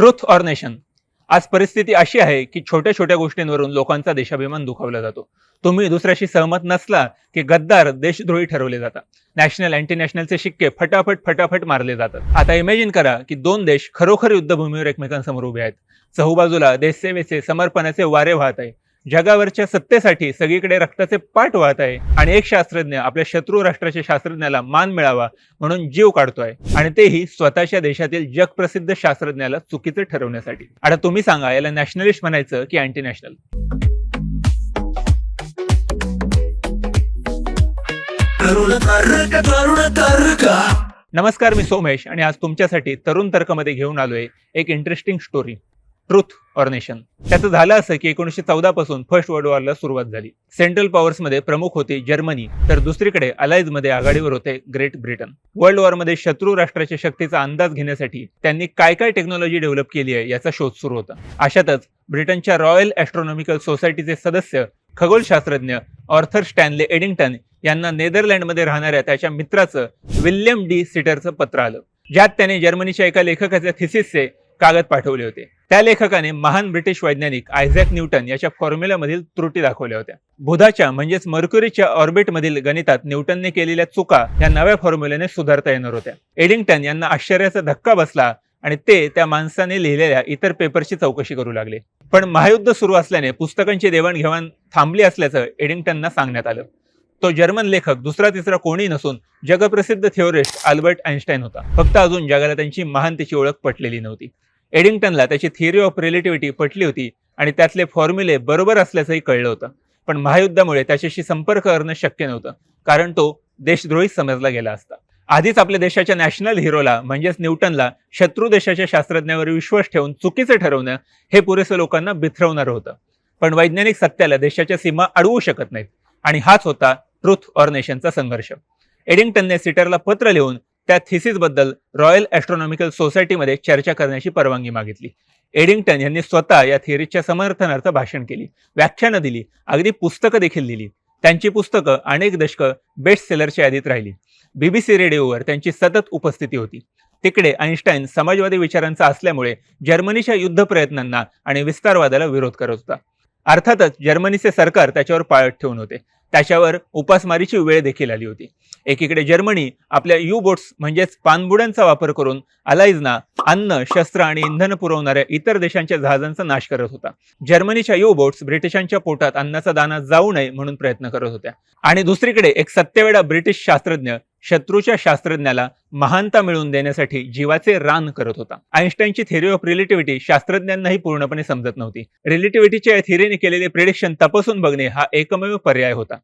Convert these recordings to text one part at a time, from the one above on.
Truth or nation आज परिस्थिती अशी आहे की छोट्या छोट्या गोष्टींवरून लोकांचा देशाभिमान दुखावला जातो. तुम्ही दुसऱ्याशी सहमत नसला की गद्दार देशद्रोही ठरवले जातात. नॅशनल अँटी नॅशनलचे शिक्के फटाफट फटाफट मारले जातात. आता इमॅजिन करा की दोन देश खरोखर युद्धभूमीवर एकमेकांसमोर उभे आहेत. चहूबाजूला देशसेवेचे समर्पणाचे वारे वाहत आहे. जगावरच्या सत्तेसाठी सगळीकडे रक्ताचे पाठ वाहत आहे. आणि एक शास्त्रज्ञ आपल्या शत्रू राष्ट्राच्या शास्त्रज्ञाला मान मिळावा म्हणून जीव काढतोय. आणि तेही स्वतःच्या देशातील जगप्रसिद्ध शास्त्रज्ञाला चुकीचं ठरवण्यासाठी. आता तुम्ही सांगा याला नॅशनलिस्ट म्हणायचं की अँटी नॅशनल नमस्कार मी सोमेश आणि आज तुमच्यासाठी तरुण तर्कमध्ये घेऊन आलोय एक interesting story truth or nation. त्याचं झालं असं की एकोणीसशे चौदा पासून फर्स्ट वर्ल्ड वॉरला सुरुवात झाली. सेंट्रल पॉवर्समध्ये प्रमुख होते जर्मनी तर दुसरीकडे अलायजमध्ये आघाडीवर होते ग्रेट ब्रिटन. वर्ल्ड वॉरमध्ये शत्रू राष्ट्राच्या शक्तीचा अंदाज घेण्यासाठी त्यांनी काय काय टेक्नॉलॉजी डेव्हलप केली आहे याचा शोध सुरू होता. अशातच ब्रिटनच्या रॉयल ॲस्ट्रॉनॉमिकल सोसायटीचे सदस्य खगोलशास्त्रज्ञ ऑर्थर स्टॅनले एडिंग्टन यांना नेदरलँडमध्ये राहणाऱ्या त्याच्या मित्राचं विल्यम डी सिटरचं पत्र आलं. ज्यात त्याने जर्मनीच्या एका लेखकाच्या थिसिसचे कागद पाठवले होते. त्या लेखकाने महान ब्रिटिश वैज्ञानिक आयझॅक न्यूटन याच्या फॉर्म्युलामधील त्रुटी दाखवल्या होत्या. बुधाच्या म्हणजेच मर्क्युरीच्या ऑर्बिटमधील गणितात न्यूटनने केलेल्या चुका या नव्या फॉर्म्युल्याने सुधारता येणार होत्या. एडिंग्टन यांना आश्चर्याचा धक्का बसला आणि ते त्या माणसाने लिहिलेल्या इतर पेपरची चौकशी करू लागले. पण महायुद्ध सुरू असल्याने पुस्तकांची देवाणघेवाण थांबली असल्याचं एडिंग्टनना सांगण्यात आलं. तो जर्मन लेखक दुसरा तिसरा कोणी नसून जगप्रसिद्ध थिओरिस्ट आल्बर्ट आईन्स्टाईन होता. फक्त अजून जगाला त्यांची महानतेची ओळख पटलेली नव्हती. एडिंग्टनला त्याची थिअरी ऑफ रिलेटिव्हिटी पटली होती आणि त्यातले फॉर्म्युले बरोबर असल्याचंही कळलं होतं. पण महायुद्धामुळे त्याच्याशी संपर्क करणं शक्य नव्हतं कारण तो देशद्रोही समजला गेला असता. आधीच आपल्या देशाच्या नॅशनल हिरोला म्हणजेच न्यूटनला शत्रू देशाच्या शास्त्रज्ञावर विश्वास ठेवून चुकीचं ठरवणं हे पुरेसं लोकांना बिथरवणारं होतं. पण वैज्ञानिक सत्याला देशाच्या सीमा अडवू शकत नाहीत. आणि हाच होता ट्रुथ ऑर नेशनचा संघर्ष. एडिंग्टनने सिटरला पत्र लिहून त्या थिसिसबद्दल रॉयल ॲस्ट्रॉनॉमिकल सोसायटीमध्ये चर्चा करण्याची परवानगी मागितली. एडिंग्टन यांनी स्वतः या थिअरीच्या समर्थनार्थ भाषण केली. व्याख्यानं दिली. अगदी पुस्तकं देखील दिली. त्यांची पुस्तकं अनेक दशकं बेस्ट सेलरच्या यादीत राहिली. बीबीसी रेडिओवर त्यांची सतत उपस्थिती होती. तिकडे आईन्स्टाईन समाजवादी विचारांचा असल्यामुळे जर्मनीच्या युद्ध प्रयत्नांना आणि विस्तारवादाला विरोध करत होता. अर्थातच जर्मनीचे सरकार त्याच्यावर पाळत ठेवून होते. त्याच्यावर उपासमारीची वेळ देखील आली होती. एकीकडे जर्मनी आपल्या यू बोट्स म्हणजेच पाणबुड्यांचा वापर करून अलाइजना अन्न शस्त्र आणि इंधन पुरवणाऱ्या इतर देशांच्या जहाजांचा नाश करत होता. जर्मनीच्या यू बोट्स ब्रिटिशांच्या पोटात अन्नाचा दाना जाऊ नये म्हणून प्रयत्न करत होत्या. आणि दुसरीकडे एक सत्यवेडा ब्रिटिश शास्त्रज्ञ शत्रूच्या शास्त्रज्ञाला महानता मिळवून देण्यासाठी जीवाचे रान करत होता. आईन्स्टाईनची थेरी ऑफ रिलेटिव्हिटी शास्त्रज्ञांनाही पूर्णपणे समजत नव्हती. रिलेटिव्हिटीच्या या थिअरीने केलेले प्रिडिक्शन तपासून बघणे हा एकमेव पर्याय होता.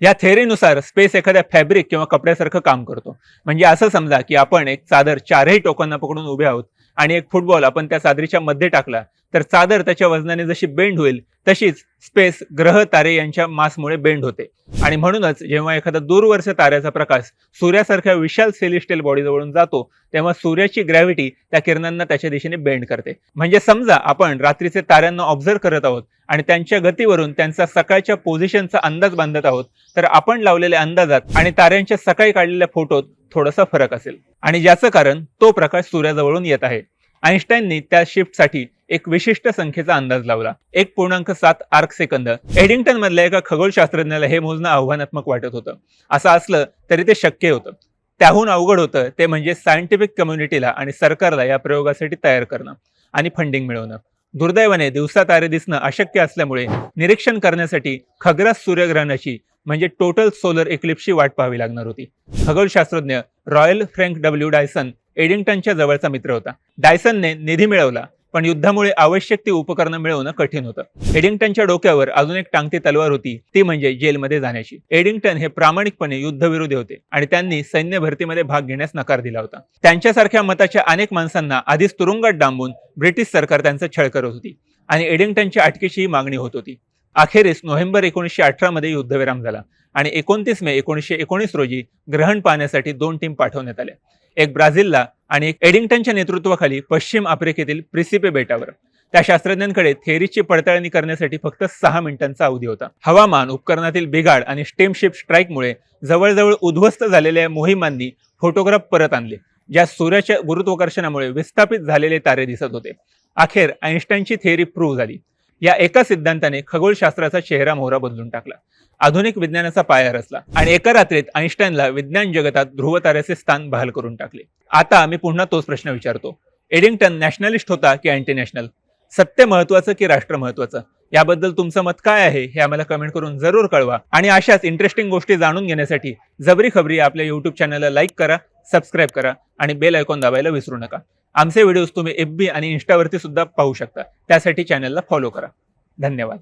या थेरीनुसार स्पेस एखाद्या फॅब्रिक किंवा कपड्यासारखं काम करतो. म्हणजे असं समजा की आपण एक चादर चारही टोकांना पकडून उभे आहोत आणि एक फुटबॉल आपण त्या चादरीच्या मध्ये टाकला तर चादर त्याच्या वजनाने जशी बेंड होईल तशीच स्पेस ग्रह तारे यांच्या मासमुळे बेंड होते. आणि म्हणूनच जेव्हा एखादा दूरवरच्या ताऱ्याचा प्रकाश सूर्यासारख्या विशाल सेलिस्टेल बॉडीजवळून जातो तेव्हा सूर्याची ग्रॅव्हिटी त्या किरणांना त्याच्या दिशेने बेंड करते. म्हणजे समजा आपण रात्रीचे ताऱ्यांना ऑब्झर्व करत आहोत आणि त्यांच्या गतीवरून त्यांचा सकाळच्या पोझिशनचा अंदाज बांधत आहोत तर आपण लावलेल्या अंदाजात आणि ताऱ्यांच्या सकाळी काढलेल्या फोटोत थोडासा फरक असेल. आणि ज्याचं कारण तो प्रकाश सूर्याजवळून येत आहे. आईन्स्टाईननी त्या शिफ्टसाठी एक विशिष्ट संख्येचा अंदाज लावला. एक पूर्णांक सात आर्क सेकंद. एडिंग्टन मधल्या एका खगोलशास्त्रज्ञाला हे मोजणं आव्हानात्मक वाटत होतं. असं असलं तरी ते शक्य होतं. त्याहून अवघड होतं ते म्हणजे सायंटिफिक कम्युनिटीला आणि सरकारला या प्रयोगासाठी तयार करणं आणि फंडिंग मिळवणं. दुर्दैवाने दिवसा तारे दिसणं अशक्य असल्यामुळे निरीक्षण करण्यासाठी खग्रास सूर्यग्रहणाची म्हणजे टोटल सोलर इक्लिप्सची वाट पाहावी लागणार होती. खगोलशास्त्रज्ञ रॉयल फ्रँक डब्ल्यू डायसन एडिंग्टनच्या जवळचा मित्र होता. डायसनने निधी मिळवला. पण युद्धामुळे आवश्यक ती उपकरणं मिळवणं कठीण होतं. एडिंग्टनच्या डोक्यावर अजून एक टांगती तलवार होती ती म्हणजे जेलमध्ये जाण्याची. एडिंग्टन हे प्रामाणिकपणे युद्धविरोधी होते आणि त्यांनी सैन्य भरतीमध्ये भाग घेण्यास नकार दिला होता. त्यांच्यासारख्या मताच्या अनेक माणसांना आधीच तुरुंगात डांबून ब्रिटिश सरकार त्यांचा छळ करत होती आणि एडिंग्टनच्या अटकेची मागणी होत होती. अखेरीस नोव्हेंबर एकोणीसशे अठरा मध्ये युद्धविराम झाला आणि एकोणतीस मे एकोणीसशे एकोणीस रोजी ग्रहण पाहण्यासाठी दोन टीम पाठवण्यात आल्या. एक ब्राझीलला आणि एक एडिंग्टनच्या नेतृत्वाखाली पश्चिम आफ्रिकेतील प्रिसिपे बेटावर. त्या शास्त्रज्ञांकडे थेरीची पडताळणी करण्यासाठी फक्त सहा मिनिटांचा अवधी होता. हवामान उपकरणातील बिघाड आणि स्टेमशिप स्ट्राईकमुळे जवळजवळ उद्ध्वस्त झालेल्या मोहिमांनी फोटोग्राफ परत आणले ज्या सूर्याच्या गुरुत्वाकर्षणामुळे विस्थापित झालेले तारे दिसत होते. अखेर आईन्स्टाईनची थेअरी प्रूव्ह झाली. या एका सिद्धांताने खगोलशास्त्राचा चेहरा मोहरा बदलून टाकला. आधुनिक विज्ञानाचा पाया रचला आणि एका रात्रीत आईन्स्टाईनला विज्ञान जगतात ध्रुव ताऱ्याचे स्थान बहाल करून टाकले. आता आम्ही पुन्हा तोच प्रश्न विचारतो. एडिंग्टन नॅशनलिस्ट होता की अँटी नॅशनल सत्य महत्वाचं की राष्ट्र महत्वाचं याबद्दल तुमचं मत काय आहे हे आम्हाला कमेंट करून जरूर कळवा आणि अशाच इंटरेस्टिंग गोष्टी जाणून घेण्यासाठी जबरी खबरी आपल्या युट्यूब चॅनलला लाईक करा सबस्क्राईब करा आणि बेल आयकॉन दाबायला विसरू नका. आमचे व्हिडिओज तुम्ही एफ बी आणि इन्स्टावरती सुद्धा पाहू शकता. त्यासाठी चॅनलला फॉलो करा. धन्यवाद.